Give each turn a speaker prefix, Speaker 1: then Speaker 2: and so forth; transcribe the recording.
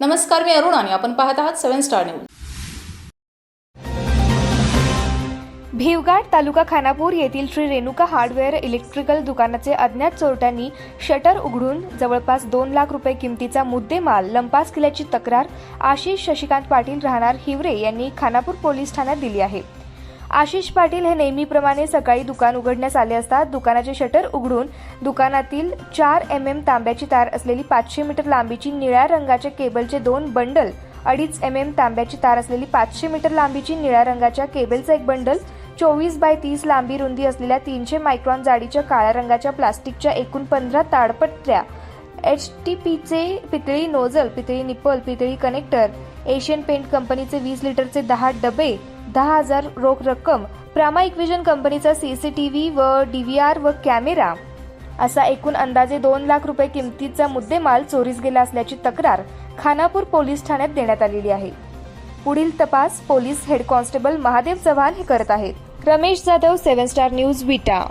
Speaker 1: नमस्कार मी अरुण आणि आपण पाहत आहात सेव्हन स्टार न्यूज.
Speaker 2: भिवघाट तालुका खानापूर येथील श्री रेणुका हार्डवेअर इलेक्ट्रिकल दुकानाचे अज्ञात चोरट्यांनी शटर उघडून जवळपास दोन लाख रुपये किमतीचा मुद्देमाल लंपास केल्याची तक्रार आशिष शशिकांत पाटील राहणार हिवरे यांनी खानापूर पोलीस ठाण्यात दिली आहे. आशिष पाटील हे नेहमीप्रमाणे सकाळी दुकान उघडण्यास आले असतात. दुकानाचे शटर उघडून दुकानातील चार एम एम तांब्याची तार असलेली पाचशे मीटर लांबीची निळ्या रंगाच्या केबलचे दोन बंडल अडीच एम एम तांब्याची तार असलेली पाचशे मीटर लांबीची निळ्या रंगाच्या केबलचं एक बंडल चोवीस बाय तीस लांबी रुंदी असलेल्या तीनशे मायक्रॉन जाडीच्या काळ्या रंगाच्या प्लास्टिकच्या एकूण पंधरा ताडपत्र्या एच टी पीचे पितळी नोझल पितळी निप्पल पितळी कनेक्टर एशियन पेंट कंपनीचे वीस लिटरचे दहा डबे दहा हजार रोख रक्कम प्रामा विजन कंपनीचा सी सी टी व्ही व डी व्ही आर व कॅमेरा. असा एकूण अंदाजे दोन लाख रुपये किमतीचा मुद्देमाल चोरीस गेला असल्याची तक्रार खानापूर पोलीस ठाण्यात देण्यात आलेली आहे. पुढील तपास police head constable Mahadev Chavan हे करत आहेत. Ramesh Jadhav seven star news Vita.